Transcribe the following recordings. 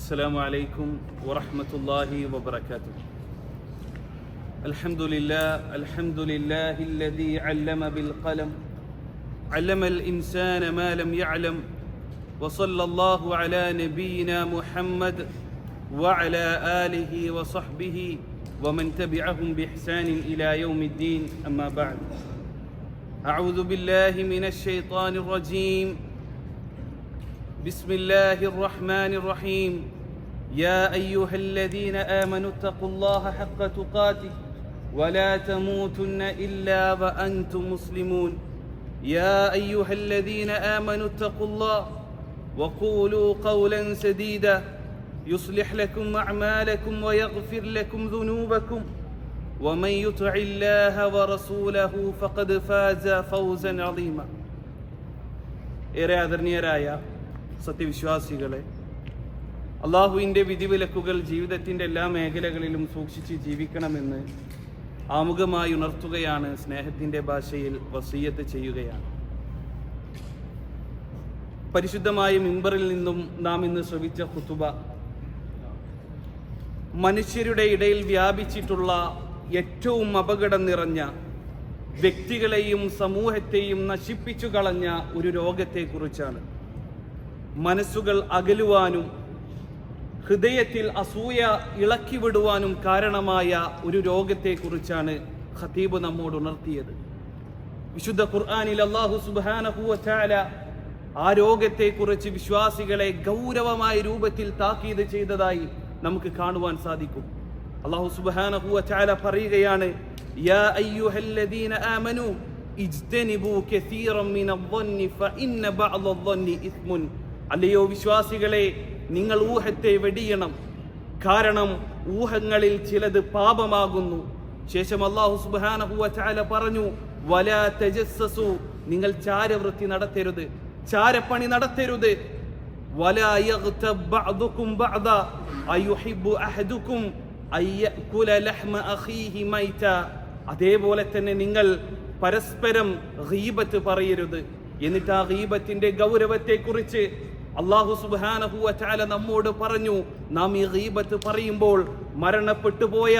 السلام عليكم ورحمة الله وبركاته. الحمد لله الحمد لله الذي علم بالقلم علم الإنسان ما لم يعلم وصلى الله على نبينا محمد وعلى آله وصحبه ومن تبعهم بإحسان إلى يوم الدين. أما بعد أعوذ بالله من الشيطان الرجيم. بسم الله الرحمن الرحيم يا ايها الذين امنوا اتقوا الله حق تقاته ولا تموتن الا وانتم مسلمون يا ايها الذين امنوا اتقوا الله وقولوا قولا سديدا يصلح لكم اعمالكم ويغفر لكم ذنوبكم ومن يطع الله ورسوله فقد فاز فوزا عظيما ഏറെ ആദരണീയരായ സത്യവിശ്വാസികളെ അള്ളാഹുവിന്റെ വിധിവിലക്കുകൾ ജീവിതത്തിന്റെ എല്ലാ മേഖലകളിലും സൂക്ഷിച്ച് ജീവിക്കണമെന്ന് ആമുഖമായി ഉണർത്തുകയാണ് സ്നേഹത്തിന്റെ ഭാഷയിൽ വസീയത്ത് ചെയ്യുകയാണ്. പരിശുദ്ധമായ മിമ്പറിൽ നിന്നും നാം ഇന്ന് ശ്രവിച്ച കുത്തുബ മനുഷ്യരുടെ ഇടയിൽ വ്യാപിച്ചിട്ടുള്ള ഏറ്റവും അപകടം നിറഞ്ഞ വ്യക്തികളെയും സമൂഹത്തെയും നശിപ്പിച്ചു കളഞ്ഞ ഒരു രോഗത്തെക്കുറിച്ചാണ്. മനസ്സുകൾ അകലുവാനും ഹൃദയത്തിൽ അസൂയ ഇളക്കിവിടുവാനും കാരണമായ ഒരു രോഗത്തെക്കുറിച്ചാണ് ഖതീബ് നമ്മോട് ഉണർത്തിയത്. വിശുദ്ധ ഖുർആാനിൽ അള്ളാഹു സുബാനഹുല ആ രോഗത്തെക്കുറിച്ച് വിശ്വാസികളെ ഗൗരവമായ രൂപത്തിൽ താക്കീത് ചെയ്തതായി നമുക്ക് കാണുവാൻ സാധിക്കും. അള്ളാഹു സുബാനഹുവ ചാല പറയുകയാണ് യാ അയ്യുഹല്ലദീന അല്ലയോ വിശ്വാസികളെ നിങ്ങൾ ഊഹത്തെ വെടിയണം. കാരണം ഊഹങ്ങളിൽ ചിലത് പാപമാകുന്നു. ശേഷം അള്ളാഹു വതആല പറഞ്ഞു വലാ തജസ്സസു. നിങ്ങൾ ചാരവൃത്തി നടത്തരുത്. ചാരപ്പണി നടത്തരുത്. അതേപോലെ തന്നെ നിങ്ങൾ പരസ്പരം ഗീബത്ത് പറയരുത്. എന്നിട്ട് ആ ഗീബത്തിന്റെ ഗൗരവത്തെക്കുറിച്ച് അള്ളാഹു സുബാനഹുവ ചാല നമ്മോട് പറഞ്ഞു നാം ഈ ഗീബത്ത് പറയുമ്പോൾ മരണപ്പെട്ടു പോയ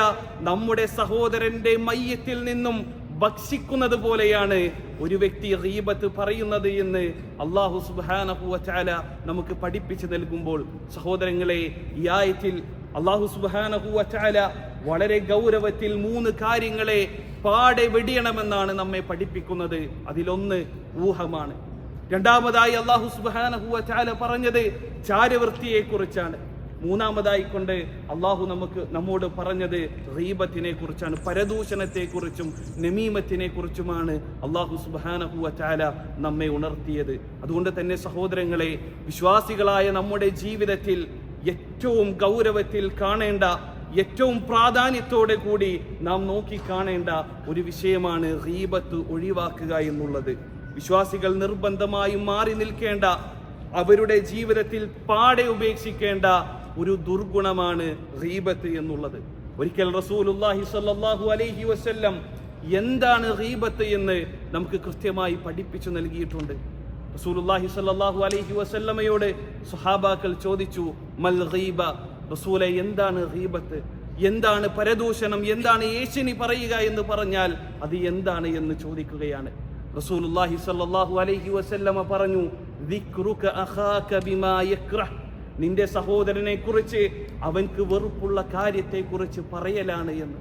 നമ്മുടെ സഹോദരന്റെ മയ്യത്തിൽ നിന്നും ഭക്ഷിക്കുന്നത് പോലെയാണ് ഒരു വ്യക്തി ഗീബത്ത് പറയുന്നത് എന്ന് അള്ളാഹു സുബാനഹുവ ചാല നമുക്ക് പഠിപ്പിച്ചു നൽകുമ്പോൾ. സഹോദരങ്ങളെ ഈ ആയത്തിൽ അള്ളാഹു സുബാനഹുവ ചാല വളരെ ഗൗരവത്തിൽ മൂന്ന് കാര്യങ്ങളെ പാടെ വെടിയണമെന്നാണ് നമ്മെ പഠിപ്പിക്കുന്നത്. അതിലൊന്ന് ഊഹമാണ്. രണ്ടാമതായി അള്ളാഹു സുബാനഹുവ പറഞ്ഞത് ചാരവൃത്തിയെ കുറിച്ചാണ് മൂന്നാമതായി കൊണ്ട് അള്ളാഹു നമുക്ക് നമ്മോട് പറഞ്ഞത് റീബത്തിനെ കുറിച്ചാണ് പരദൂഷണത്തെ കുറിച്ചും നമീമത്തിനെ കുറിച്ചുമാണ് അള്ളാഹു സുബാനഹുവ നമ്മെ ഉണർത്തിയത്. അതുകൊണ്ട് തന്നെ സഹോദരങ്ങളെ വിശ്വാസികളായ നമ്മുടെ ജീവിതത്തിൽ ഏറ്റവും ഗൗരവത്തിൽ കാണേണ്ട ഏറ്റവും പ്രാധാന്യത്തോടെ കൂടി നാം നോക്കി കാണേണ്ട ഒരു വിഷയമാണ് റീബത്ത് ഒഴിവാക്കുക എന്നുള്ളത്. വിശ്വാസികൾ നിർബന്ധമായും മാറി നിൽക്കേണ്ട അവരുടെ ജീവിതത്തിൽ പാടെ ഉപേക്ഷിക്കേണ്ട ഒരു ദുർഗുണമാണ് റീബത്ത് എന്നുള്ളത്. ഒരിക്കൽ റസൂലുല്ലാഹി സല്ലാഹു അലൈഹി വസല്ലം എന്താണ് റീബത്ത് എന്ന് നമുക്ക് കൃത്യമായി പഠിപ്പിച്ചു നൽകിയിട്ടുണ്ട്. റസൂലുല്ലാഹി സല്ലാഹു അലൈഹി വസല്ലമയോട് സുഹാബാക്കൾ ചോദിച്ചു മൽ റീബ റസൂലെ എന്താണ് റീബത്ത് എന്താണ് പരദൂഷണം? എന്താണ് ഏശിനി പറയുക എന്ന് പറഞ്ഞാൽ അത് എന്താണ്? എന്ന് ചോദിക്കുകയാണ്. റസൂലുള്ളാഹി സ്വല്ലല്ലാഹു അലൈഹി വസല്ലമ പറഞ്ഞു ദിക്റുക അഖാക ബിമാ യക്റഹ് നിന്റെ സഹോദരനെ കുറിച്ച് അവൻക്ക് വെറുപ്പുള്ള കാര്യത്തെ കുറിച്ച് പറയലാണ് എന്ന്.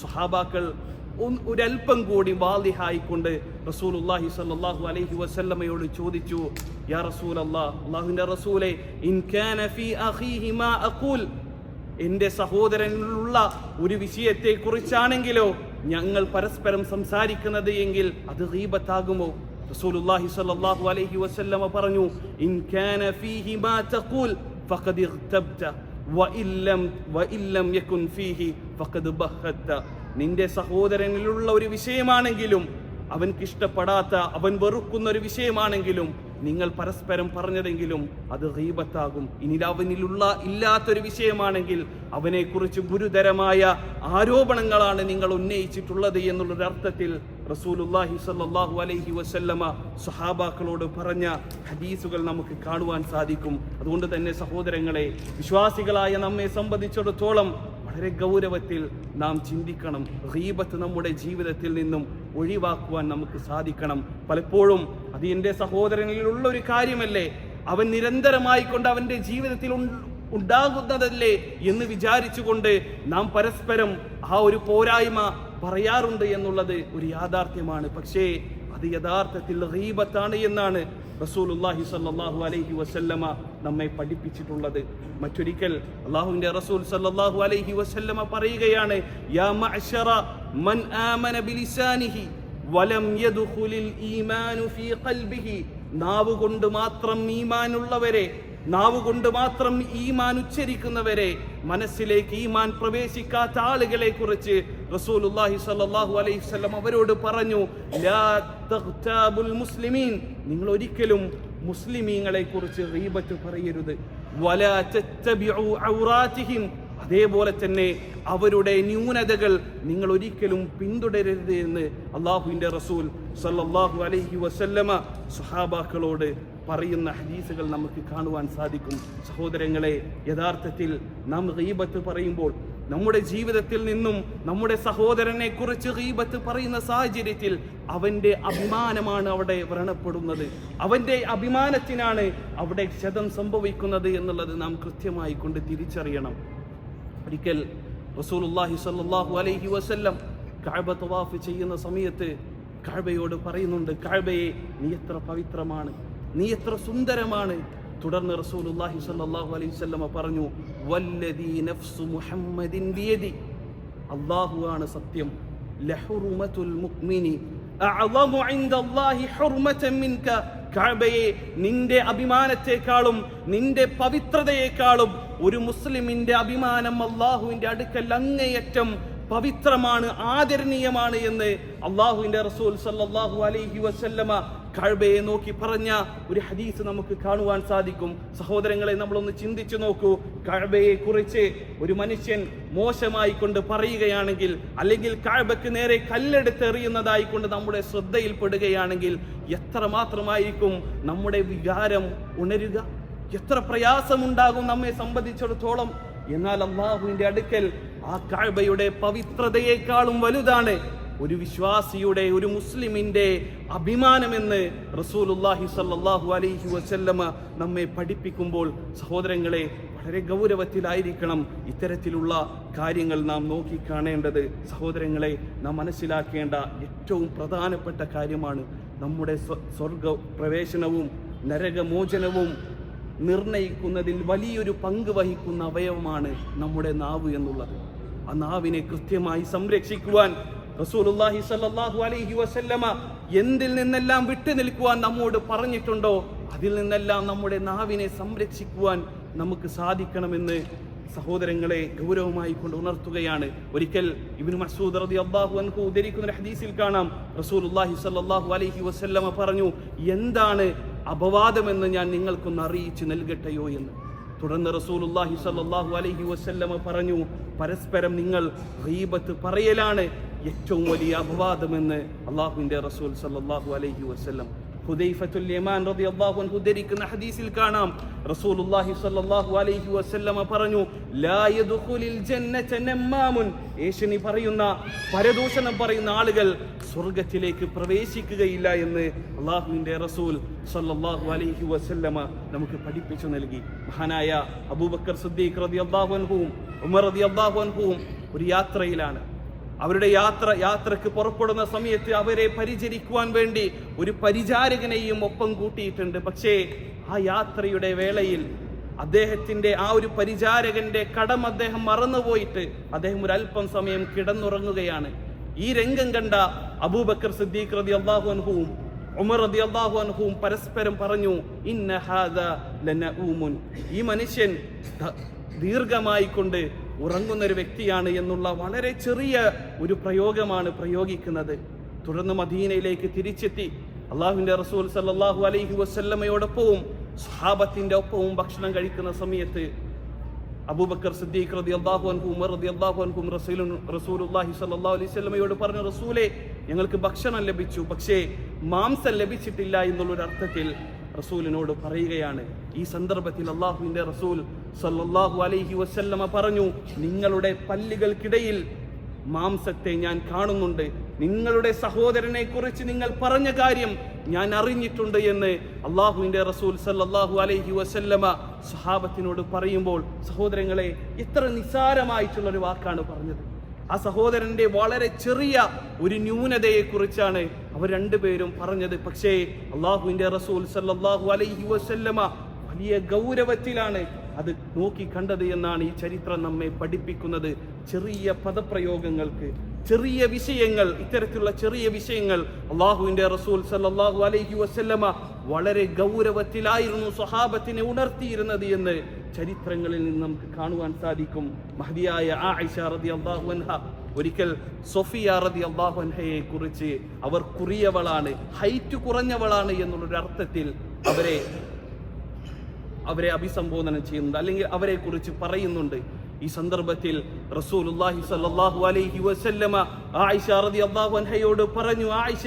സ്വഹാബാക്കൾ ഒരല്പം കൂടി വാദിഹായിക്കൊണ്ട് റസൂലുള്ളാഹി സ്വല്ലല്ലാഹു അലൈഹി വസല്ലമയോട് ചോദിച്ചു യാ റസൂലല്ലാഹ് അല്ലാഹുവിന്റെ റസൂലെ ഇൻ കാന ഫീ അഖീഹി മാ അഖൂൽ. എന്റെ സഹോദരനിലുള്ള ഒരു വിഷയത്തെ കുറിച്ചാണെങ്കിലോ ഞങ്ങൾ പരസ്പരം സംസാരിക്കുന്നത് എങ്കിൽ അത് റീബത്താകുമോ റസൂലുള്ളാഹി സ്വല്ലല്ലാഹു അലൈഹി പറഞ്ഞു ഇൻ കാന ഫീഹി മാ യകുൻ ഫീഹി നിന്റെ സഹോദരനിലുള്ള ഒരു വിഷയമാണെങ്കിലും അവൻക്ക് ഇഷ്ടപ്പെടാത്ത അവൻ വെറുക്കുന്ന ഒരു വിഷയമാണെങ്കിലും നിങ്ങൾ പരസ്പരം പറഞ്ഞതെങ്കിലും അത് റീബത്താകും ഇനി അവനിലുള്ള ഇല്ലാത്തൊരു വിഷയമാണെങ്കിൽ അവനെക്കുറിച്ച് ഗുരുതരമായ ആരോപണങ്ങളാണ് നിങ്ങൾ ഉന്നയിച്ചിട്ടുള്ളത് എന്നുള്ളൊരർത്ഥത്തിൽ റസൂലുല്ലാഹി സല്ലാഹു അലൈഹി വസല്ലമ സഹാബാക്കളോട് പറഞ്ഞ ഹദീസുകൾ നമുക്ക് കാണുവാൻ സാധിക്കും. അതുകൊണ്ട് തന്നെ സഹോദരങ്ങളെ വിശ്വാസികളായ നമ്മെ സംബന്ധിച്ചിടത്തോളം വളരെ ഗൗരവത്തിൽ നാം ചിന്തിക്കണം. റീബത്ത് നമ്മുടെ ജീവിതത്തിൽ നിന്നും ഒഴിവാക്കുവാൻ നമുക്ക് സാധിക്കണം. പലപ്പോഴും അത് എന്റെ സഹോദരനിലുള്ള ഒരു കാര്യമല്ലേ? അവൻ നിരന്തരമായി കൊണ്ട് അവന്റെ ജീവിതത്തിൽ ഉണ്ടാകുന്നതല്ലേ എന്ന് വിചാരിച്ചുകൊണ്ട് നാം പരസ്പരം ആ ഒരു പോരായ്മ പറയാറുണ്ട് എന്നുള്ളത് ഒരു യാഥാർത്ഥ്യമാണ്. പക്ഷേ അത് യഥാർത്ഥത്തിൽ റീബത്താണ് എന്നാണ് റസൂലുല്ലാഹി സല്ലാഹു അലൈഹി വസല്ലമ നമ്മെ പഠിപ്പിച്ചിട്ടുള്ളത്. മറ്റൊരിക്കൽ അള്ളാഹുവിന്റെ റസൂൽ സല്ലാഹു അലൈഹി വസല്ലമ പറയുകയാണ് യാ മൻ ആമന ബിലിസാനിഹി വലം യദുഖുലിൽ ഈമാനു ഫീ ഖൽബിഹി. നാവ് കൊണ്ട് മാത്രം ഈമാനുള്ളവരെ നാവ് കൊണ്ട് മാത്രം ഈമാൻ ഉച്ചരിക്കുന്നവരെ മനസ്സിലേക്ക് ഈമാൻ പ്രവേശിക്കാത്ത ആളുകളെ കുറിച്ച് റസൂലുള്ളാഹി സ്വല്ലല്ലാഹു അലൈഹി വസല്ലം അവരോട് പറഞ്ഞു ലാ തഖ്താബുൽ മുസ്ലിമീൻ. നിങ്ങൾ ഒരിക്കലും മുസ്ലിമീങ്ങളെ കുറിച്ച് റീബത്ത് പറയരുത്. വലാ തത്തബിഉ ഔറാത്തിഹിം. അതേപോലെ തന്നെ അവരുടെ ന്യൂനതകൾ നിങ്ങൾ ഒരിക്കലും പിന്തുടരരുത് എന്ന് അള്ളാഹുവിന്റെ റസൂൽ സല്ലാഹു അലഹി വസല്ലമ സുഹാബാക്കളോട് പറയുന്ന ഹദീസുകൾ നമുക്ക് കാണുവാൻ സാധിക്കും. സഹോദരങ്ങളെ യഥാർത്ഥത്തിൽ നാം റീബത്ത് പറയുമ്പോൾ നമ്മുടെ ജീവിതത്തിൽ നിന്നും നമ്മുടെ സഹോദരനെ കുറിച്ച് റീബത്ത് പറയുന്ന സാഹചര്യത്തിൽ അവന്റെ അഭിമാനമാണ് അവിടെ വ്രണപ്പെടുന്നത്. അവന്റെ അഭിമാനത്തിനാണ് അവിടെ ക്ഷതം സംഭവിക്കുന്നത് എന്നുള്ളത് നാം കൃത്യമായി കൊണ്ട് തിരിച്ചറിയണം. ഒരിക്കൽ റസൂലുള്ളാഹി സ്വല്ലല്ലാഹു അലൈഹി വസല്ലം കഴബ തവാഫ് ചെയ്യുന്ന സമയത്ത് കഴബയോട് പറയുന്നുണ്ട് കഴബയെ നീ എത്ര പവിത്രമാണ് നീ എത്ര സുന്ദരമാണ്. തുടർന്ന് റസൂലുള്ളാഹി സ്വല്ലല്ലാഹു അലൈഹി വസല്ലമ പറഞ്ഞു വല്ലദീ നഫ്സു മുഹമ്മദിൻ ബിയദി. അല്ലാഹുവാണ് സത്യം ലഹുറുമത്തുൽ മുക്മിനി മിൻക. കഅബയെ നിന്റെ അഭിമാനത്തെക്കാളും നിന്റെ പവിത്രതയെക്കാളും ഒരു മുസ്ലിമിന്റെ അഭിമാനം അള്ളാഹുവിന്റെ അടുക്കൽ അങ്ങേയറ്റം പവിത്രമാണ് ആദരണീയമാണ് എന്ന് അള്ളാഹുവിന്റെ റസൂൽ സല്ലാഹു അലൈഹി വസല്ലമ കഅബയെ നോക്കി പറഞ്ഞ ഒരു ഹദീസ് നമുക്ക് കാണുവാൻ സാധിക്കും. സഹോദരങ്ങളെ നമ്മളൊന്ന് ചിന്തിച്ചു നോക്കൂ. കഅബയെ കുറിച്ച് ഒരു മനുഷ്യൻ മോശമായി കൊണ്ട് പറയുകയാണെങ്കിൽ അല്ലെങ്കിൽ കഅബക്ക് നേരെ കല്ലെടുത്ത് എറിയുന്നതായി കൊണ്ട് നമ്മുടെ ശ്രദ്ധയിൽപ്പെടുകയാണെങ്കിൽ എത്ര മാത്രമായിരിക്കും നമ്മുടെ വികാരം ഉണരുക? എത്ര പ്രയാസമുണ്ടാകും നമ്മെ സംബന്ധിച്ചിടത്തോളം? എന്നാൽ അള്ളാഹുവിന്റെ അടുക്കൽ ആ കാഴ്ബയുടെ പവിത്രതയെക്കാളും വലുതാണ്. ഒരു വിശ്വാസിയുടെ ഒരു മുസ്ലിമിന്റെ അഭിമാനമെന്ന് റസൂലുല്ലാഹി സല്ലാഹു അലൈഹി വസല്ലമ നമ്മെ പഠിപ്പിക്കുമ്പോൾ സഹോദരങ്ങളെ വളരെ ഗൗരവത്തിലായിരിക്കണം ഇത്തരത്തിലുള്ള കാര്യങ്ങൾ നാം നോക്കി കാണേണ്ടത് സഹോദരങ്ങളെ നാം മനസ്സിലാക്കേണ്ട ഏറ്റവും പ്രധാനപ്പെട്ട കാര്യമാണ് നമ്മുടെ സ്വ- സ്വർഗ പ്രവേശനവും നരകമോചനവും നിർണയിക്കുന്നതിൽ വലിയൊരു പങ്ക് വഹിക്കുന്ന അവയവമാണ് നമ്മുടെ നാവ് എന്നുള്ളത്. ആ നാവിനെ കൃത്യമായി സംരക്ഷിക്കുവാൻ റസൂലുള്ളാഹി സ്വല്ലല്ലാഹു അലൈഹി വസല്ലമ എന്തിൽ നിന്നെല്ലാം വിട്ടു നിൽക്കുവാൻ നമ്മോട് പറഞ്ഞിട്ടുണ്ടോ? അതിൽ നിന്നെല്ലാം നമ്മുടെ നാവിനെ സംരക്ഷിക്കുവാൻ നമുക്ക് സാധിക്കണമെന്ന് സഹോദരങ്ങളെ ഗൗരവമായി കൊണ്ട് ഉണർത്തുകയാണ്. ഒരിക്കൽ ഇബ്നു മസ്ഊദ് റളിയല്ലാഹു അൻഹു ഉദ്ധരിക്കുന്ന ഹദീസിൽ കാണാം. റസൂലുള്ളാഹി സ്വല്ലല്ലാഹു അലൈഹി വസല്ലമ പറഞ്ഞു എന്താണ് അപവാദമെന്ന് ഞാൻ നിങ്ങൾക്കൊന്ന് അറിയിച്ചു നൽകട്ടെയോ എന്ന്? തുടർന്ന് റസൂലുള്ളാഹി സ്വല്ലല്ലാഹു അലൈഹി വസല്ലമ പറഞ്ഞു പരസ്പരം നിങ്ങൾ ഗീബത്ത് പറയലാണ് ഏറ്റവും വലിയ അപവാദമെന്ന് അള്ളാഹുവിന്റെ റസൂൽ സല്ലല്ലാഹു അലൈഹി വസല്ലം ഹുദൈഫത്തുൽ ഹദീസിൽ കാണാം. റസൂലുള്ളാഹി അലൈഹി പറഞ്ഞു ലാ യദ്ഖുലുൽ ജന്നത പറയുന്ന പരദൂഷണം പറയുന്ന ആളുകൾ സ്വർഗത്തിലേക്ക് പ്രവേശിക്കുകയില്ല എന്ന് അള്ളാഹുവിന്റെ റസൂൽ സല്ലല്ലാഹു അലൈഹി വസല്ലമ നമുക്ക് പഠിപ്പിച്ചു നൽകി. മഹാനായ അബൂബക്കർ സിദ്ദീഖ് റളിയല്ലാഹു ഉമർ റളിയല്ലാഹു ഒരു യാത്രയിലാണ്. അവരുടെ യാത്ര യാത്രയ്ക്ക് പുറപ്പെടുന്ന സമയത്ത് അവരെ പരിചരിക്കുവാൻ വേണ്ടി ഒരു പരിചാരകനെയും ഒപ്പം കൂട്ടിയിട്ടുണ്ട്. പക്ഷേ ആ യാത്രയുടെ വേളയിൽ അദ്ദേഹത്തിന്റെ ആ ഒരു പരിചാരകന്റെ കടം അദ്ദേഹം മറന്നുപോയിട്ട് അദ്ദേഹം ഒരു അല്പം സമയം കിടന്നുറങ്ങുകയാണ്. ഈ രംഗം കണ്ട അബൂബക്കർ സിദ്ദീഖ് റതി അള്ളാഹു അൻഹുവും ഉമർ റതി അള്ളാഹു അൻഹുവും പരസ്പരം പറഞ്ഞു ഇന്ന ഹാദ ഈ മനുഷ്യൻ ദീർഘമായിക്കൊണ്ട് ദീർഘമായി കൊണ്ട് ഉറങ്ങുന്ന ഒരു വ്യക്തിയാണ് എന്നുള്ള വളരെ ചെറിയ ഒരു പ്രയോഗമാണ് പ്രയോഗിക്കുന്നത്. തുടർന്ന് മദീനയിലേക്ക് തിരിച്ചെത്തി. അള്ളാഹുവിന്റെ റസൂൽ സല്ലാഹു അലൈഹി വസ്ല്ലമ്മയോടൊപ്പവും സ്വഹാബത്തിന്റെ ഒപ്പവും ഭക്ഷണം കഴിക്കുന്ന സമയത്ത് അബൂബക്കർ സിദ്ദീഖ് റതി അള്ളാഹു അൻഹു ഉമർ റതി അള്ളാഹു അൻഹും റസൂൽ റസൂലുല്ലാഹി സല്ലല്ലാഹു അലൈഹി വസല്ലമയോട് പറഞ്ഞു റസൂലെ ഞങ്ങൾക്ക് ഭക്ഷണം ലഭിച്ചു. പക്ഷേ മാംസം ലഭിച്ചിട്ടില്ല എന്നുള്ളൊരു അർത്ഥത്തിൽ റസൂലിനോട് പറയുകയാണ്. ഈ സന്ദർഭത്തിൽ അള്ളാഹുവിന്റെ റസൂൽ സല്ലല്ലാഹു അലൈഹി വസല്ലമ പറഞ്ഞു നിങ്ങളുടെ പല്ലുകൾക്കിടയിൽ മാംസത്തെ ഞാൻ കാണുന്നുണ്ട്. നിങ്ങളുടെ സഹോദരനെ കുറിച്ച് നിങ്ങൾ പറഞ്ഞ കാര്യം ഞാൻ അറിഞ്ഞിട്ടുണ്ട് എന്ന് അള്ളാഹുവിന്റെ റസൂൽ സല്ലാഹു അലൈഹി വസല്ലമ സഹാബത്തിനോട് പറയുമ്പോൾ സഹോദരങ്ങളെ എത്ര നിസാരമായിട്ടുള്ള ഒരു വാക്കാണ് പറഞ്ഞത്. ആ സഹോദരന്റെ വളരെ ചെറിയ ഒരു ന്യൂനതയെ കുറിച്ചാണ് അവർ രണ്ടുപേരും പറഞ്ഞത്. പക്ഷേ അള്ളാഹുവിന്റെ റസൂൽ സല്ലാഹു അലൈഹി വസല്ലമ വലിയ ഗൗരവത്തിലാണ് അത് നോക്കി കണ്ടത് എന്നാണ് ഈ ചരിത്രം നമ്മെ പഠിപ്പിക്കുന്നത്. ചെറിയ പദപ്രയോഗങ്ങൾക്ക് ചെറിയ വിഷയങ്ങൾ ഇത്തരത്തിലുള്ള ചെറിയ വിഷയങ്ങൾ അള്ളാഹുവിന്റെ റസൂൽ സല്ലാഹു അലൈഹി വസല്ലമ വളരെ ഗൗരവത്തിലായിരുന്നു സ്വഹാബത്തിനെ ഉണർത്തിയിരുന്നത് എന്ന് ചരിത്രങ്ങളിൽ നിന്ന് നമുക്ക് കാണുവാൻ സാധിക്കും. മഹദിയായ ആയിഷ റതി അള്ളാഹു അൻഹ ഒരിക്കൽ സൊഫിയ റതി അള്ളാഹു അൻഹയെ കുറിച്ച് അവർ കുറിയവളാണ് ഹൈറ്റ് കുറഞ്ഞവളാണ് എന്നുള്ളൊരു അർത്ഥത്തിൽ അവരെ അവരെ അഭിസംബോധന ചെയ്യുന്നുണ്ട് അല്ലെങ്കിൽ അവരെ കുറിച്ച് പറയുന്നുണ്ട്. ഈ സന്ദർഭത്തിൽ റസൂലുള്ളാഹി സ്വല്ലല്ലാഹു അലൈഹി വസല്ലമ ആയിഷ റളിയല്ലാഹു അൻഹയോട് പറഞ്ഞു ആയിഷ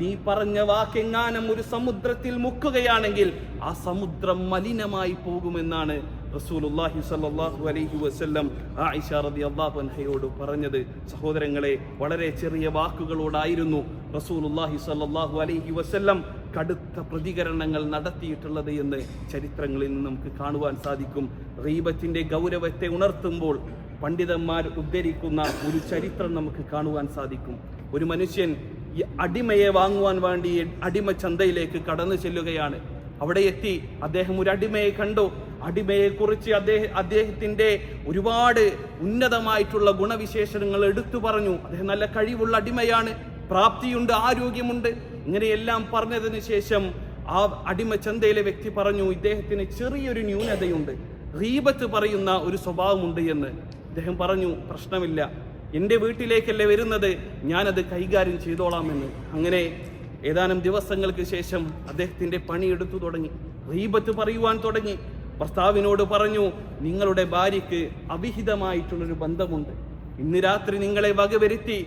നീ പറഞ്ഞ വാക്കെങ്ങാനും ഒരു സമുദ്രത്തിൽ മുക്കുകയാണെങ്കിൽ ആ സമുദ്രം മലിനമായി പോകുമെന്നാണ് റസൂലുള്ളാഹി സ്വല്ലല്ലാഹു അലൈഹി വസല്ലം ആയിഷ റളിയല്ലാഹു അൻഹയോട് പറഞ്ഞത് സഹോദരങ്ങളെ വളരെ ചെറിയ വാക്കുകളോടായിരുന്നു റസൂലുള്ളാഹി സ്വല്ലല്ലാഹു അലൈഹി വസ്ല്ലം കടുത്ത പ്രതികരണങ്ങൾ നടത്തിയിട്ടുള്ളത് എന്ന് ചരിത്രങ്ങളിൽ നിന്ന് നമുക്ക് കാണുവാൻ സാധിക്കും. റീബത്തിന്റെ ഗൗരവത്തെ ഉണർത്തുമ്പോൾ പണ്ഡിതന്മാർ ഉദ്ധരിക്കുന്ന ഒരു ചരിത്രം നമുക്ക് കാണുവാൻ സാധിക്കും. ഒരു മനുഷ്യൻ ഈ അടിമയെ വാങ്ങുവാൻ വേണ്ടി അടിമ ചന്തയിലേക്ക് കടന്നു ചെല്ലുകയാണ്. അവിടെ എത്തി അദ്ദേഹം ഒരു അടിമയെ കണ്ടു. അടിമയെ കുറിച്ച് അദ്ദേഹം അദ്ദേഹത്തിന്റെ ഒരുപാട് ഉന്നതമായിട്ടുള്ള ഗുണവിശേഷണങ്ങൾ എടുത്തു പറഞ്ഞു. അദ്ദേഹം നല്ല കഴിവുള്ള അടിമയാണ് പ്രാപ്തിയുണ്ട് ആരോഗ്യമുണ്ട്. ഇങ്ങനെയെല്ലാം പറഞ്ഞതിന് ശേഷം ആ അടിമ ചന്തയിലെ വ്യക്തി പറഞ്ഞു ഇദ്ദേഹത്തിന് ചെറിയൊരു ന്യൂനതയുണ്ട്. റീബത്ത് പറയുന്ന ഒരു സ്വഭാവമുണ്ട് എന്ന്. അദ്ദേഹം പറഞ്ഞു പ്രശ്നമില്ല. എന്റെ വീട്ടിലേക്കല്ലേ വരുന്നത്. ഞാനത് കൈകാര്യം ചെയ്തോളാമെന്ന്. അങ്ങനെ ഏതാനും ദിവസങ്ങൾക്ക് ശേഷം അദ്ദേഹത്തിന്റെ പണിയെടുത്തു തുടങ്ങി. റീബത്ത് പറയുവാൻ തുടങ്ങി. ഭർത്താവിനോട് പറഞ്ഞു നിങ്ങളുടെ ഭാര്യയ്ക്ക് അവിഹിതമായിട്ടുള്ളൊരു ബന്ധമുണ്ട്. ഇന്ന് രാത്രി നിങ്ങളെ വകവരുത്തി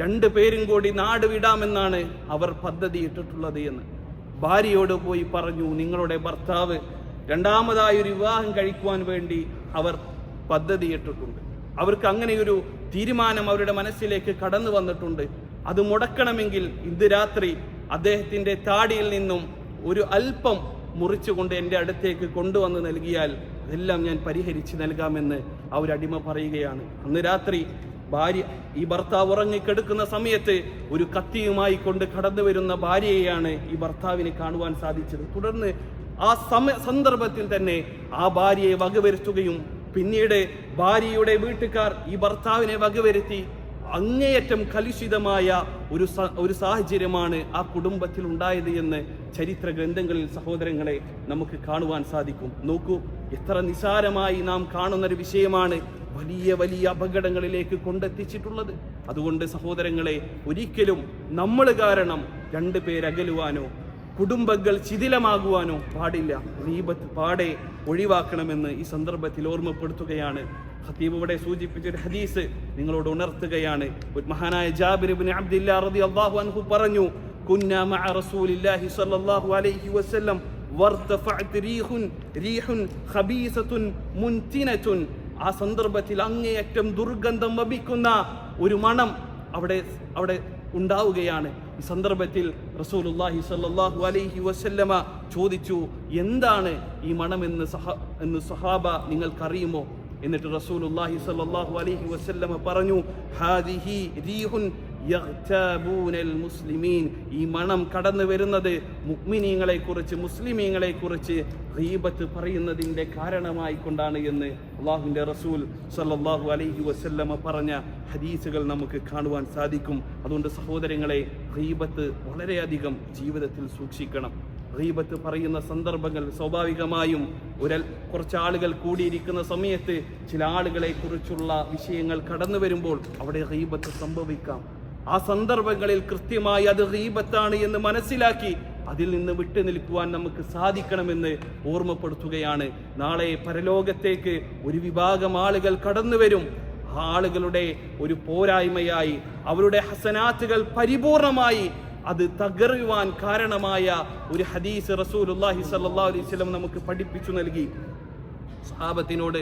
രണ്ടു പേരും കൂടി നാട് വിടാമെന്നാണ് അവർ പദ്ധതി ഇട്ടിട്ടുള്ളത് എന്ന്. ഭാര്യയോട് പോയി പറഞ്ഞു നിങ്ങളുടെ ഭർത്താവ് രണ്ടാമതായി ഒരു വിവാഹം കഴിക്കുവാൻ വേണ്ടി അവർ പദ്ധതി ഇട്ടിട്ടുണ്ട് അവർക്ക് അങ്ങനെയൊരു തീരുമാനം അവരുടെ മനസ്സിലേക്ക് കടന്നു വന്നിട്ടുണ്ട്. അത് മുടക്കണമെങ്കിൽ ഇന്ന് രാത്രി അദ്ദേഹത്തിന്റെ താടിയിൽ നിന്നും ഒരു അല്പം മുറിച്ചുകൊണ്ട് എന്റെ അടുത്തേക്ക് കൊണ്ടുവന്ന് നൽകിയാൽ അതെല്ലാം ഞാൻ പരിഹരിച്ച് നൽകാമെന്ന് ആ ഒരു അടിമ പറയുകയാണ്. അന്ന് രാത്രി ഭാര്യ ഈ ഭർത്താവ് ഉറങ്ങിക്കെടുക്കുന്ന സമയത്ത് ഒരു കത്തിയുമായി കൊണ്ട് കടന്നു വരുന്ന ഭാര്യയെയാണ് ഈ ഭർത്താവിനെ കാണുവാൻ സാധിച്ചത്. തുടർന്ന് ആ സമ സന്ദർഭത്തിൽ തന്നെ ആ ഭാര്യയെ വകവരുത്തുകയും പിന്നീട് ഭാര്യയുടെ വീട്ടുകാർ ഈ ഭർത്താവിനെ വകവരുത്തി അങ്ങേയറ്റം കലുഷിതമായ ഒരു ഒരു സാഹചര്യമാണ് ആ കുടുംബത്തിൽ ഉണ്ടായത് എന്ന് ചരിത്ര ഗ്രന്ഥങ്ങളിൽ സഹോദരങ്ങളെ നമുക്ക് കാണുവാൻ സാധിക്കും. നോക്കൂ എത്ര നിസാരമായി നാം കാണുന്ന ഒരു വിഷയമാണ് വലിയ വലിയ അപകടങ്ങളിലേക്ക് കൊണ്ടെത്തിച്ചിട്ടുള്ളത്. അതുകൊണ്ട് സഹോദരങ്ങളെ ഒരിക്കലും നമ്മൾ കാരണം രണ്ടു പേരകലുവാനോ കുടുംബങ്ങൾ ശിഥിലമാകുവാനോ പാടില്ല. റീബത്ത് പാടെ ഒഴിവാക്കണമെന്ന് ഈ സന്ദർഭത്തിൽ ഓർമ്മപ്പെടുത്തുകയാണ് ഖത്തീബ് ഇവിടെ സൂചിപ്പിച്ച ഒരു ഹദീസ് നിങ്ങളോട് ഉണർത്തുകയാണ്. ഒരു മഹാനായ ജാബിർ ഇബ്നു അബ്ദില്ലാ റളിയല്ലാഹു അൻഹു പറഞ്ഞു കുന്ന മഅ റസൂലില്ലാഹി സ്വല്ലല്ലാഹു അലൈഹി വസല്ലം വർതഫഅത് റീഹുൻ റീഹുൻ ഖബീസത്തുൻ മുൻതിനത്തുൻ. ആ സന്ദർഭത്തിൽ അങ്ങേയറ്റം ദുർഗന്ധം വമിക്കുന്ന ഒരു മണം അവിടെ അവിടെ ഉണ്ടാവുകയാണ്. ഈ സന്ദർഭത്തിൽ റസൂലുള്ളാഹി സ്വല്ലല്ലാഹു അലൈഹി വസല്ലമ ചോദിച്ചു എന്താണ് ഈ മണമെന്ന് സഹ എന്ന് സഹാബ നിങ്ങൾക്കറിയുമോ? എന്നിട്ട് റസൂലുള്ളാഹി സ്വല്ലല്ലാഹു അലൈഹി വസല്ലമ പറഞ്ഞു ഹാദിഹി റീഹുൻ മുസ്ലിമീൻ. ഈ മണം കടന്നു വരുന്നത് മുഅ്മിനീങ്ങളെ കുറിച്ച് മുസ്ലിമീങ്ങളെ കുറിച്ച് ഗീബത്ത് പറയുന്നതിന്റെ കാരണമായി കൊണ്ടാണ് എന്ന് അള്ളാഹുവിന്റെ റസൂൽ സല്ലല്ലാഹു അലൈഹി വസല്ലമ പറഞ്ഞ ഹദീസുകൾ നമുക്ക് കാണുവാൻ സാധിക്കും. അതുകൊണ്ട് സഹോദരങ്ങളെ ഗീബത്ത് വളരെയധികം ജീവിതത്തിൽ സൂക്ഷിക്കണം. ഗീബത്ത് പറയുന്ന സന്ദർഭങ്ങൾ സ്വാഭാവികമായും ഒരു കുറച്ച് ആളുകൾ കൂടിയിരിക്കുന്ന സമയത്ത് ചില ആളുകളെ കുറിച്ചുള്ള വിഷയങ്ങൾ കടന്നു വരുമ്പോൾ അവിടെ റീബത്ത് സംഭവിക്കാം. ആ സന്ദർഭങ്ങളിൽ കൃത്യമായി അത് റീബത്താണ് എന്ന് മനസ്സിലാക്കി അതിൽ നിന്ന് വിട്ടു നിൽക്കുവാൻ നമുക്ക് സാധിക്കണമെന്ന് ഓർമ്മപ്പെടുത്തുകയാണ്. നാളെ പരലോകത്തേക്ക് ഒരു വിഭാഗം ആളുകൾ കടന്നു വരും. ആളുകളുടെ ഒരു പോരായ്മയായി അവരുടെ ഹസനാത്തുകൾ പരിപൂർണമായി അത് തകരുവാൻ കാരണമായ ഒരു ഹദീസ് റസൂലുള്ളാഹി സല്ലാ അലൈഹി വസല്ലം നമുക്ക് പഠിപ്പിച്ചു നൽകി. സഹാബത്തിനോട്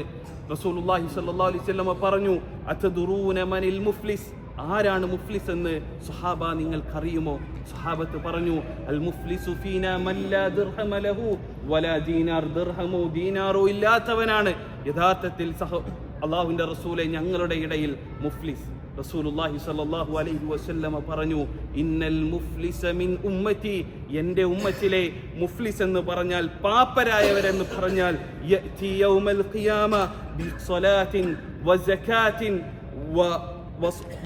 റസൂലുള്ളാഹി സല്ലാ അലൈഹി വസല്ലം പറഞ്ഞു അത്തദുറൂന മനിൽ മുഫ്ലിസ്. ആരാണ് മുഫ്ലിസ് എന്ന് സുഹാബ നിങ്ങൾക്കറിയുമോ? സുഹാബത്ത് പറഞ്ഞു അൽ മുഫ്ലിസു ഫീന മല്ലാ ദിർഹമ ലഹു വലാ ദീനാർ ദിർഹമോ ദീനാറോ ഇല്ലാത്തവനാണ്. യഥാർത്ഥത്തിൽ സഹ അള്ളാഹുവിന്റെ റസൂലെ ഞങ്ങളുടെ ഇടയിൽ മുഫ്ലിസ്. റസൂലുള്ളാഹി സ്വല്ലല്ലാഹു അലൈഹി വസല്ലമ പറഞ്ഞു ഇന്നൽ മുഫ്ലിസ മിൻ ഉമ്മത്തി. എന്റെ ഉമ്മത്തിലെ മുഫ്ലിസ് എന്ന് പറഞ്ഞാൽ പാപ്പരായവരെന്ന് പറഞ്ഞാൽ യഅതി യൗമൽ ഖിയാമ ബിസ്സലാത്തിൻ വസകാത്തിൻ വ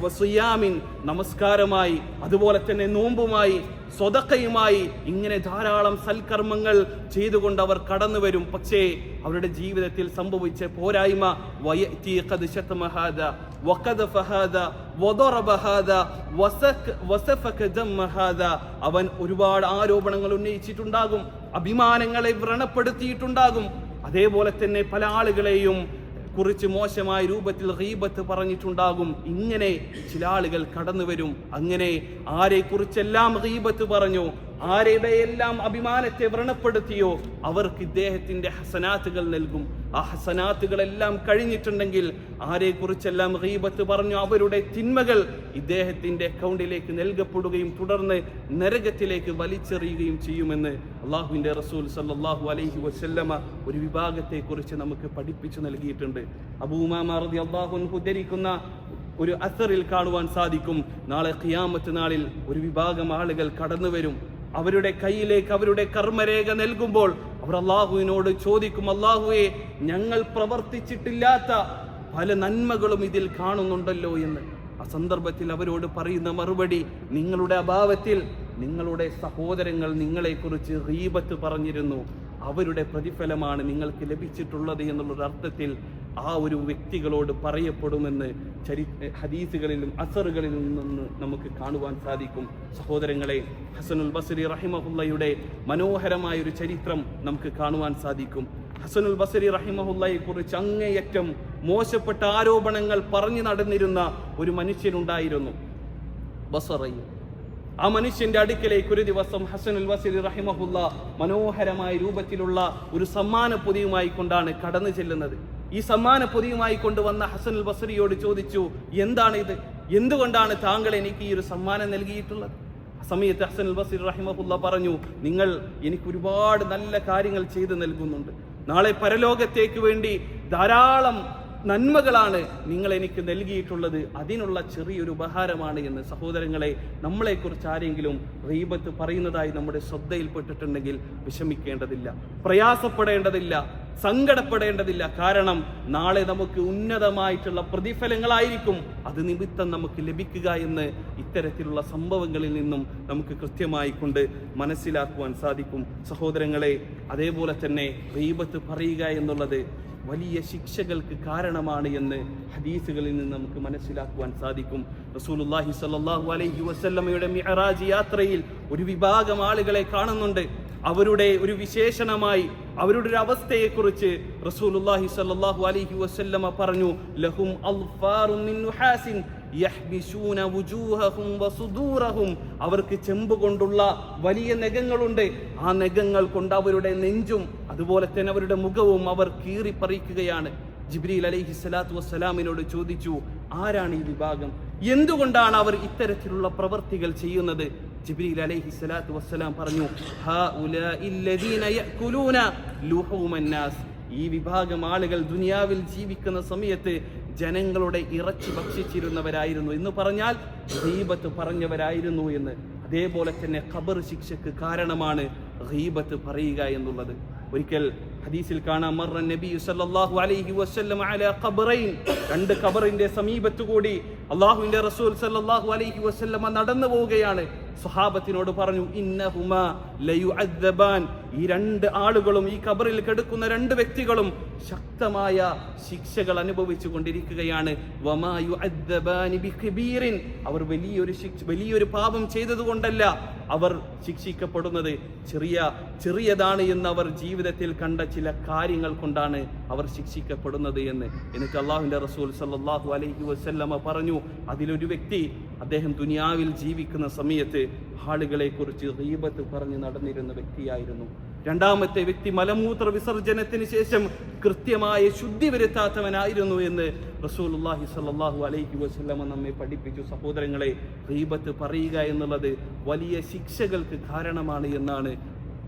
വസിയാമിൻ നമസ്കാരമായി അതുപോലെ തന്നെ നോമ്പുമായി സ്വതക്കയുമായി ഇങ്ങനെ ധാരാളം സൽക്കർമ്മങ്ങൾ ചെയ്തുകൊണ്ട് അവർ കടന്നു വരും. പക്ഷേ അവരുടെ ജീവിതത്തിൽ സംഭവിച്ച പോരായ്മ അവൻ ഒരുപാട് ആരോപണങ്ങൾ ഉന്നയിച്ചിട്ടുണ്ടാകും അഭിമാനങ്ങളെ വ്രണപ്പെടുത്തിയിട്ടുണ്ടാകും. അതേപോലെ തന്നെ പല ആളുകളെയും കുറിച്ച് മോശമായ രൂപത്തിൽ റീബത്ത് പറഞ്ഞിട്ടുണ്ടാകും. ഇങ്ങനെ ചില ആളുകൾ കടന്നു വരും. അങ്ങനെ ആരെ കുറിച്ചെല്ലാം റീബത്ത് പറഞ്ഞു? ആരുടെ എല്ലാം അഭിമാനത്തെ വ്രണപ്പെടുത്തിയോ? അവർക്ക് ഇദ്ദേഹത്തിന്റെ ഹസനാത്തുകൾ നൽകും. ആ ഹസനാത്തുകളെല്ലാം കഴിഞ്ഞിട്ടുണ്ടെങ്കിൽ ആരെ കുറിച്ചെല്ലാം ഗീബത്ത് പറഞ്ഞു അവരുടെ തിന്മകൾ ഇദ്ദേഹത്തിന്റെ അക്കൗണ്ടിലേക്ക് നൽകപ്പെടുകയും തുടർന്ന് നരകത്തിലേക്ക് വലിച്ചെറിയുകയും ചെയ്യുമെന്ന് അള്ളാഹുവിന്റെ റസൂൽ സല്ലാഹു അലൈഹി വസല്ലമ ഒരു വിഭാഗത്തെക്കുറിച്ച് നമുക്ക് പഠിപ്പിച്ചു നൽകിയിട്ടുണ്ട്. അബൂമാമ റതി അള്ളാഹു ധരിക്കുന്ന ഒരു അസറിൽ കാണുവാൻ സാധിക്കും. നാളെ ഖിയാമത്ത് നാളിൽ ഒരു വിഭാഗം ആളുകൾ കടന്നു വരും അവരുടെ കയ്യിലേക്ക് അവരുടെ കർമ്മരേഖ നൽകുമ്പോൾ അവർ അള്ളാഹുവിനോട് ചോദിക്കും അള്ളാഹുവെ ഞങ്ങൾ പ്രവർത്തിച്ചിട്ടില്ലാത്ത പല നന്മകളും ഇതിൽ കാണുന്നുണ്ടല്ലോ എന്ന്. ആ സന്ദർഭത്തിൽ അവരോട് പറയുന്ന മറുപടി നിങ്ങളുടെ അഭാവത്തിൽ നിങ്ങളുടെ സഹോദരങ്ങൾ നിങ്ങളെക്കുറിച്ച് റീബത്ത് പറഞ്ഞിരുന്നു. അവരുടെ പ്രതിഫലമാണ് നിങ്ങൾക്ക് ലഭിച്ചിട്ടുള്ളത് എന്നുള്ളൊരു അർത്ഥത്തിൽ ആ ഒരു വ്യക്തികളോട് പറയപ്പെടുമെന്ന് ചരി ഹദീസുകളിലും അസറുകളിലും നിന്ന് നമുക്ക് കാണുവാൻ സാധിക്കും. സഹോദരങ്ങളെ ഹസനുൽ ബസരി റഹിമഹുല്ലയുടെ മനോഹരമായ ഒരു ചരിത്രം നമുക്ക് കാണുവാൻ സാധിക്കും. ഹസനുൽ ബസരി റഹിമഹുല്ലയെ കുറിച്ച് അങ്ങേയറ്റം മോശപ്പെട്ട ആരോപണങ്ങൾ പറഞ്ഞു നടന്നിരുന്ന ഒരു മനുഷ്യനുണ്ടായിരുന്നു. ബസറയിൽ ആ മനുഷ്യന്റെ അടുക്കലേക്ക് ഒരു ദിവസം ഹസനുൽ വസീർ റഹിമഹുല്ല മനോഹരമായ രൂപത്തിലുള്ള ഒരു സമ്മാന പൊതിയുമായി കൊണ്ടാണ് കടന്നു ചെല്ലുന്നത്. ഈ സമ്മാന പൊതിയുമായി കൊണ്ടുവന്ന ഹസൻ അൽ ബസറിയോട് ചോദിച്ചു എന്താണ് ഇത് എന്തുകൊണ്ടാണ് താങ്കൾ എനിക്ക് ഈ ഒരു സമ്മാനം നൽകിയിട്ടുള്ളത്? സമയത്ത് അൽ ബസീർ റഹിമഹുല്ല പറഞ്ഞു നിങ്ങൾ എനിക്ക് ഒരുപാട് നല്ല കാര്യങ്ങൾ ചെയ്തു നൽകുന്നുണ്ട്. നാളെ പരലോകത്തേക്ക് വേണ്ടി ധാരാളം നന്മകളാണ് നിങ്ങൾ എനിക്ക് നൽകിയിട്ടുള്ളത്. അതിനുള്ള ചെറിയൊരു ഉപഹാരമാണ് എന്ന് സഹോദരങ്ങളെ നമ്മളെക്കുറിച്ച് ആരെങ്കിലും റീബത്ത് പറയുന്നതായി നമ്മുടെ ശ്രദ്ധയിൽപ്പെട്ടിട്ടുണ്ടെങ്കിൽ വിഷമിക്കേണ്ടതില്ല. പ്രയാസപ്പെടേണ്ടതില്ല സങ്കടപ്പെടേണ്ടതില്ല. കാരണം നാളെ നമുക്ക് ഉന്നതമായിട്ടുള്ള പ്രതിഫലങ്ങളായിരിക്കും. അത് നിമിത്തം നമുക്ക് ലഭിക്കുക എന്ന് ഇത്തരത്തിലുള്ള സംഭവങ്ങളിൽ നിന്നും നമുക്ക് കൃത്യമായി കൊണ്ട് മനസ്സിലാക്കുവാൻ സാധിക്കും. സഹോദരങ്ങളെ അതേപോലെ തന്നെ റീബത്ത് പറയുക എന്നുള്ളത് വലിയ ശിക്ഷകൾക്ക് കാരണമാണ് എന്ന് ഹദീസുകളിൽ നിന്ന് നമുക്ക് മനസ്സിലാക്കുവാൻ സാധിക്കും. റസൂലുള്ളാഹി സല്ലാഹു അലൈഹി വസല്ലമയുടെ മിഹറാജ് യാത്രയിൽ ഒരു വിഭാഗം ആളുകളെ കാണുന്നുണ്ട്. അവരുടെ ഒരു വിശേഷണമായി അവരുടെ ഒരു അവസ്ഥയെക്കുറിച്ച് റസൂലുള്ളാഹി സല്ലാഹു അലൈഹി വസല്ലമ പറഞ്ഞു ലഹും യഹ്മിഷൂന വസുദൂറഹും. അവർക്ക് ചെമ്പ് കൊണ്ടുള്ള വലിയ നഖങ്ങളുണ്ട്. ആ നഖങ്ങൾ കൊണ്ട് അവരുടെ നെഞ്ചും അതുപോലെ തന്നെ അവരുടെ മുഖവും അവർ കീറിപ്പറിക്കുകയാണ് ജിബ്രീൽ അലൈഹി സ്വലാത്തു വസ്സലാമിനോട് ചോദിച്ചു ആരാണ് ഈ വിഭാഗം? എന്തുകൊണ്ടാണ് അവർ ഇത്തരത്തിലുള്ള പ്രവൃത്തികൾ ചെയ്യുന്നത്? ജിബ്രീൽ അലൈഹി സ്വലാത്തു വസ്സലാം പറഞ്ഞു ഈ വിഭാഗം ആളുകൾ ദുനിയാവിൽ ജീവിക്കുന്ന സമയത്ത് ജനങ്ങളുടെ ഇറച്ചി ഭക്ഷിച്ചിരുന്നവരായിരുന്നു. എന്ന് പറഞ്ഞാൽ ഗീബത്ത് പറഞ്ഞവരായിരുന്നു എന്ന്. അതേപോലെ തന്നെ ഖബർ ശിക്ഷയ്ക്ക് കാരണമാണ് ഗീബത്ത് പറയുക എന്നുള്ളത്. ഒരിക്കൽ ഹദീസിൽ കാണാം മർറ സല്ലല്ലാഹു അലൈഹി വസല്ലം ഖബറൈൻ. രണ്ട് ഖബറിന്റെ സമീപത്തു കൂടി അള്ളാഹുവിന്റെ റസൂൽ സല്ലല്ലാഹു അലൈഹി വസല്ലം നടന്നു പോവുകയാണ്. സ്വഹാബത്തിനോട് പറഞ്ഞു ഇന്നഹുമ ഈ രണ്ട് ആളുകളും ഈ കബറിൽ കിടക്കുന്ന രണ്ട് വ്യക്തികളും ശക്തമായ ശിക്ഷകൾ അനുഭവിച്ചു കൊണ്ടിരിക്കുകയാണ്. അവർ വലിയൊരു ശിക്ഷ വലിയൊരു പാപം ചെയ്തതുകൊണ്ടല്ല അവർ ശിക്ഷിക്കപ്പെടുന്നത്. ചെറിയ ചെറിയതാണ് എന്ന് അവർ ജീവിതത്തിൽ കണ്ട ചില കാര്യങ്ങൾ കൊണ്ടാണ് അവർ ശിക്ഷിക്കപ്പെടുന്നത് എന്ന്. എന്നിട്ട് അള്ളാഹുന്റെ റസൂൽ സല്ലാഹു അലൈഹി വസ്ല്ലമ്മ പറഞ്ഞു അതിലൊരു വ്യക്തി അദ്ദേഹം ദുനിയാവിൽ ജീവിക്കുന്ന സമയത്ത് ആളുകളെ കുറിച്ച് റീബത്ത് പറഞ്ഞു നടന്നിരുന്ന വ്യക്തിയായിരുന്നു. രണ്ടാമത്തെ വ്യക്തി മലമൂത്ര വിസർജനത്തിന് ശേഷം കൃത്യമായ ശുദ്ധി വരുത്താത്തവനായിരുന്നു എന്ന് റസൂലുള്ളാഹി സ്വല്ലല്ലാഹു അലൈഹി വസ്ലമ നമ്മെ പഠിപ്പിച്ചു. സഹോദരങ്ങളെ റീബത്ത് പറയുക എന്നുള്ളത് വലിയ ശിക്ഷകൾക്ക് കാരണമാണ് എന്നാണ്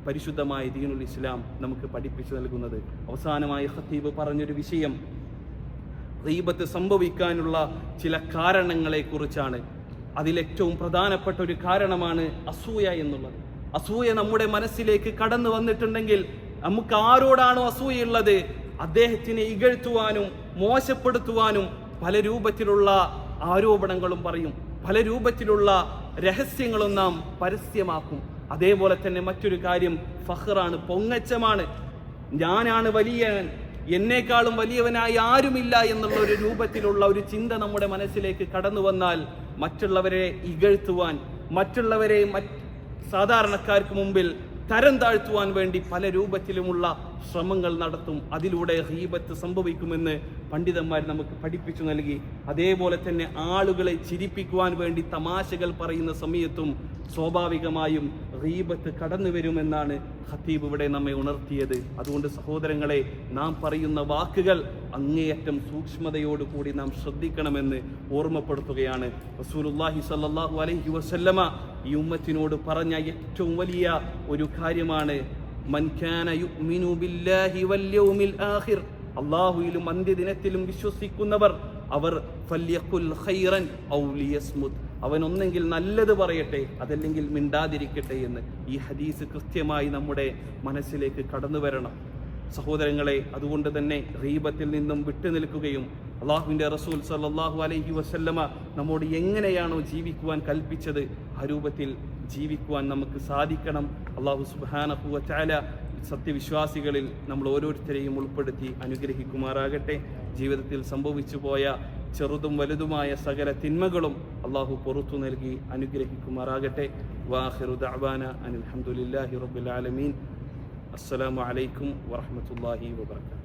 പരിശുദ്ധമായ ദീനുൽ ഇസ്ലാം നമുക്ക് പഠിപ്പിച്ചു നൽകുന്നത്. അവസാനമായി ഹത്തീബ് പറഞ്ഞൊരു വിഷയം. റീബത്ത് സംഭവിക്കാനുള്ള ചില കാരണങ്ങളെ കുറിച്ചാണ് അതിലേറ്റവും പ്രധാനപ്പെട്ട ഒരു കാരണമാണ് അസൂയ എന്നുള്ളത്. അസൂയ നമ്മുടെ മനസ്സിലേക്ക് കടന്നു വന്നിട്ടുണ്ടെങ്കിൽ നമുക്ക് ആരോടാണോ അസൂയുള്ളത് അദ്ദേഹത്തിനെ ഇകഴ്ത്തുവാനും മോശപ്പെടുത്തുവാനും പല രൂപത്തിലുള്ള ആരോപണങ്ങളും പറയും. പല രൂപത്തിലുള്ള രഹസ്യങ്ങളും നാം പരസ്യമാക്കും. അതേപോലെ തന്നെ മറ്റൊരു കാര്യം ഫഹ്റാണ് പൊങ്ങച്ചമാണ്. ഞാനാണ് വലിയവൻ. എന്നേക്കാളും വലിയവനായി ആരുമില്ല എന്നുള്ള ഒരു രൂപത്തിലുള്ള ഒരു ചിന്ത നമ്മുടെ മനസ്സിലേക്ക് കടന്നു വന്നാൽ മറ്റുള്ളവരെ ഇകഴ്ത്തുവാൻ മറ്റുള്ളവരെ മറ്റ് സാധാരണക്കാർക്ക് മുമ്പിൽ തരം താഴ്ത്തുവാൻ വേണ്ടി പല രൂപത്തിലുമുള്ള ശ്രമങ്ങൾ നടത്തും. അതിലൂടെ ഹീബത്ത് സംഭവിക്കുമെന്ന് പണ്ഡിതന്മാർ നമുക്ക് പഠിപ്പിച്ചു നൽകി. അതേപോലെ തന്നെ ആളുകളെ ചിരിപ്പിക്കുവാൻ വേണ്ടി തമാശകൾ പറയുന്ന സമയത്തും സ്വാഭാവികമായും റീബത്ത് കടന്നു വരുമെന്നാണ് ഖത്തീബ് ഇവിടെ നമ്മെ ഉണർത്തിയത്. അതുകൊണ്ട് സഹോദരങ്ങളെ നാം പറയുന്ന വാക്കുകൾ അങ്ങേയറ്റം സൂക്ഷ്മതയോടുകൂടി നാം ശ്രദ്ധിക്കണമെന്ന് ഓർമ്മപ്പെടുത്തുകയാണ്. റസൂലുള്ളാഹി സ്വല്ലല്ലാഹു അലൈഹി വസല്ലമ ഈ ഉമ്മത്തിനോട് പറഞ്ഞ ഏറ്റവും വലിയ ഒരു കാര്യമാണ്. മൻ കാന യുഅ്മിനു ബില്ലാഹി വൽ യൗമിൽ ആഖിർ. അള്ളാഹുയിലും അന്ത്യദിനത്തിലും വിശ്വസിക്കുന്നവർ അവർ ഫല്യഖുൽ ഖൈറൻ ഔ ലിയസ്മുത്. അവൻ ഒന്നെങ്കിൽ നല്ലത് പറയട്ടെ അതല്ലെങ്കിൽ മിണ്ടാതിരിക്കട്ടെ എന്ന് ഈ ഹദീസ് കൃത്യമായി നമ്മുടെ മനസ്സിലേക്ക് കടന്നു വരണം. സഹോദരങ്ങളെ അതുകൊണ്ട് തന്നെ റീബത്തിൽ നിന്നും വിട്ടുനിൽക്കുകയും അള്ളാഹുവിന്റെ റസൂൽ സല്ലാഹു അലൈഹി വസല്ലമ നമ്മോട് എങ്ങനെയാണോ ജീവിക്കുവാൻ കൽപ്പിച്ചത് ആ രൂപത്തിൽ ജീവിക്കുവാൻ നമുക്ക് സാധിക്കണം. അള്ളാഹു സുബ്ഹാനഹു വതആല സത്യവിശ്വാസികളിൽ നമ്മൾ ഓരോരുത്തരെയും ഉൾപ്പെടുത്തി അനുഗ്രഹിക്കുമാറാകട്ടെ. ജീവിതത്തിൽ സംഭവിച്ചു പോയ ചെറുതും വലുതുമായ സകല തിന്മകളും അള്ളാഹു പുറത്തു നൽകി അനുഗ്രഹിക്കുമാറാകട്ടെ. വാഹിറു ദഅവാന അനിൽ ഹംദുലില്ലാഹി റബ്ബിൽ ആലമീൻ. അസ്സലാമു അലൈക്കും വറഹ്മത്തുള്ളാഹി വബറകാതുഹു.